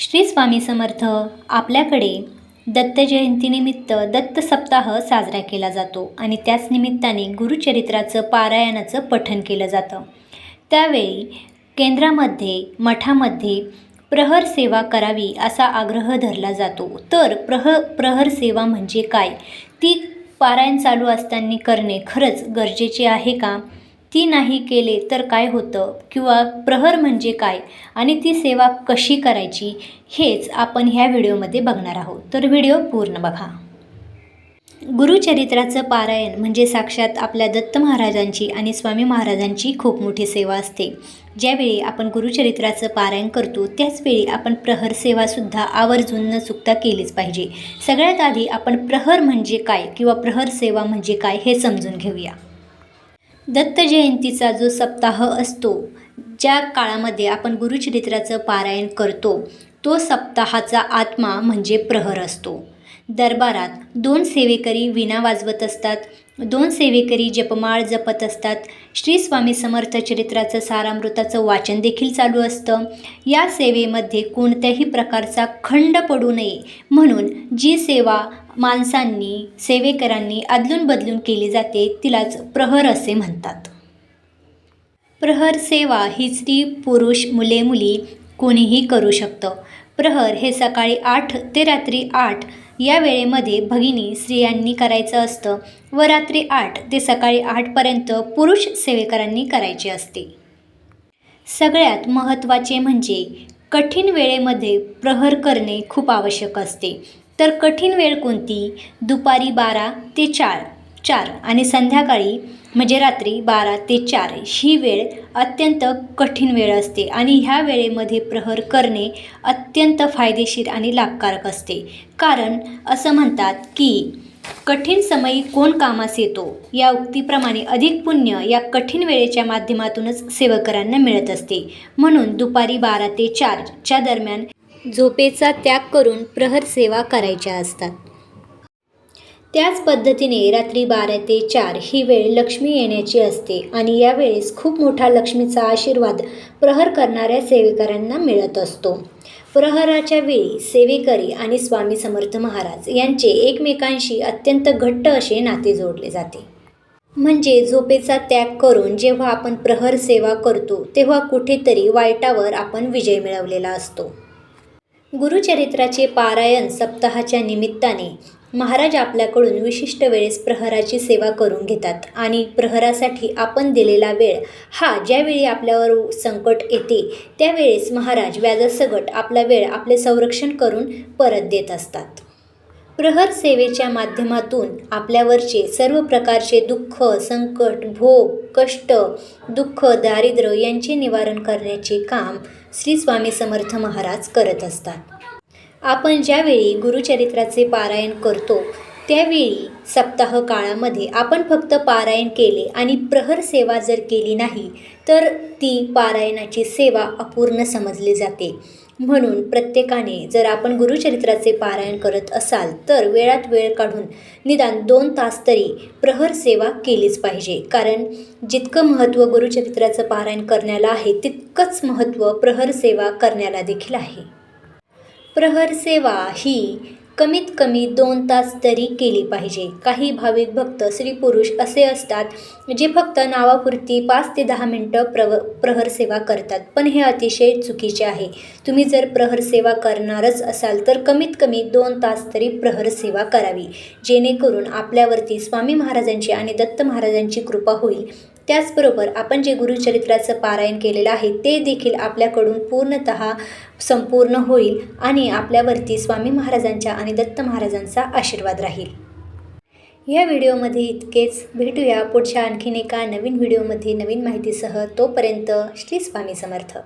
श्री स्वामी समर्थ आपल्याकडे दत्त जयंतीनिमित्त दत्त सप्ताह साजरा केला जातो आणि त्याच निमित्ताने गुरुचरित्राचं पारायणाचं पठन केलं जातं. त्यावेळी केंद्रामध्ये मठामध्ये प्रहर सेवा करावी असा आग्रह धरला जातो. तर प्रह प्रहर सेवा म्हणजे काय? ती पारायण चालू असताना करणे खरंच गरजेचे आहे का? ती नाही केले तर काय होतं? किंवा प्रहर म्हणजे काय? आणि ती सेवा कशी करायची? हेच आपण ह्या व्हिडिओमध्ये बघणार आहोत. तर व्हिडिओ पूर्ण बघा. गुरुचरित्राचं पारायण म्हणजे साक्षात आपल्या दत्त महाराजांची आणि स्वामी महाराजांची खूप मोठी सेवा असते. ज्यावेळी आपण गुरुचरित्राचं पारायण करतो त्याचवेळी आपण प्रहर सेवासुद्धा आवर्जून न चुकता केलीच पाहिजे. सगळ्यात आधी आपण प्रहर म्हणजे काय? किंवा प्रहर सेवा म्हणजे काय? हे समजून घेऊया. दत्त जयंतीचा जो सप्ताह असतो ज्या काळामध्ये आपण गुरुचरित्राचं पारायण करतो तो सप्ताहाचा आत्मा म्हणजे प्रहर असतो. दरबारात दोन सेवेकरी विणा वाजवत असतात दोन सेवेकरी जपमाळ जपत असतात. श्री स्वामी समर्थ चरित्राचं सारामृताचं वाचन देखील चालू असतं. या सेवेमध्ये कोणत्याही प्रकारचा खंड पडू नये. म्हणून जी सेवा माणसांनी सेवेकरांनी अदलून बदलून केली जाते तिलाच प्रहर असे म्हणतात. प्रहर सेवा ही स्त्री पुरुष मुले मुली कोणीही करू शकतं. प्रहर हे सकाळी आठ ते रात्री आठ या वेळेमध्ये भगिनी स्त्रियांनी करायचं असतं. व रात्री आठ ते सकाळी आठपर्यंत पुरुष सेवेकरांनी करायचे असते. सगळ्यात महत्त्वाचे म्हणजे कठीण वेळेमध्ये प्रहर करणे खूप आवश्यक असते. तर कठीण वेळ कोणती? दुपारी बारा ते चार. चार आणि संध्याकाळी म्हणजे रात्री बारा ते चार ही वेळ अत्यंत कठीण वेळ असते आणि ह्या वेळेमध्ये प्रहर करणे अत्यंत फायदेशीर आणि लाभकारक असते. कारण असं म्हणतात की कठीण समयी कोण कामास येतो? या उक्तीप्रमाणे अधिक पुण्य या कठीण वेळेच्या माध्यमातूनच सेवकरांना मिळत असते. म्हणून दुपारी बारा ते चारच्या दरम्यान झोपेचा त्याग करून प्रहर सेवा करायच्या असतात. त्याच पद्धतीने रात्री बारा ते चार ही वेळ लक्ष्मी येण्याची असते आणि यावेळेस खूप मोठा लक्ष्मीचा आशीर्वाद प्रहर करणाऱ्या सेवेकऱ्यांना मिळत असतो. प्रहराच्या वेळी सेवेकरी आणि स्वामी समर्थ महाराज यांचे एकमेकांशी अत्यंत घट्ट असे नाते जोडले जाते. म्हणजे झोपेचा त्याग करून जेव्हा आपण प्रहर सेवा करतो तेव्हा कुठेतरी वाईटावर आपण विजय मिळवलेला असतो. गुरुचरित्राचे पारायण सप्ताहाच्या निमित्ताने महाराज आपल्याकडून विशिष्ट वेळेस प्रहराची सेवा करून घेतात आणि प्रहरासाठी आपण दिलेला वेळ हा ज्यावेळी आपल्यावर संकट येते त्यावेळेस महाराज व्याजासकट आपला वेळ आपले संरक्षण करून परत देत असतात. प्रहर सेवेच्या माध्यमातून आपल्यावरचे सर्व प्रकारचे दुःख संकट भोग कष्ट दुःख दारिद्र्य यांचे निवारण करण्याचे काम श्री स्वामी समर्थ महाराज करत असतात. आपण ज्यावेळी गुरुचरित्राचे पारायण करतो त्यावेळी सप्ताह काळामध्ये आपण फक्त पारायण केले आणि प्रहर सेवा जर केली नाही तर ती पारायणाची सेवा अपूर्ण समजली जाते. म्हणून प्रत्येकाने जर आपण गुरुचरित्राचे पारायण करत असाल तर वेळात वेळ काढून निदान दोन तास तरी प्रहर सेवा केलीच पाहिजे. कारण जितकं महत्त्व गुरुचरित्राचं पारायण करण्याला आहे तितकंच महत्त्व प्रहर सेवा करण्याला देखील आहे. प्रहर सेवा ही कमीत कमी दोन तास तरी केली पाहिजे. काही भाविक भक्त स्त्री पुरुष असे असतात जे फक्त नावापुरती पाच ते दहा मिनटं प्रव प्रहर सेवा करतात. पण हे अतिशय चुकीचे आहे. तुम्ही जर प्रहर सेवा करणारच असाल तर कमीत कमी दोन तास तरी प्रहर सेवा करावी. जेणेकरून आपल्यावरती स्वामी महाराजांची आणि दत्त महाराजांची कृपा होईल. त्याचबरोबर आपण जे गुरुचरित्राचं पारायण केलेलं आहे ते देखील आपल्याकडून पूर्णत संपूर्ण होईल आणि आपल्यावरती स्वामी महाराजांच्या आणि दत्त महाराजांचा आशीर्वाद राहील. या व्हिडिओमध्ये इतकेच. भेटूया पुढच्या आणखीन एका नवीन व्हिडिओमध्ये नवीन माहितीसह. तोपर्यंत श्री स्वामी समर्थ.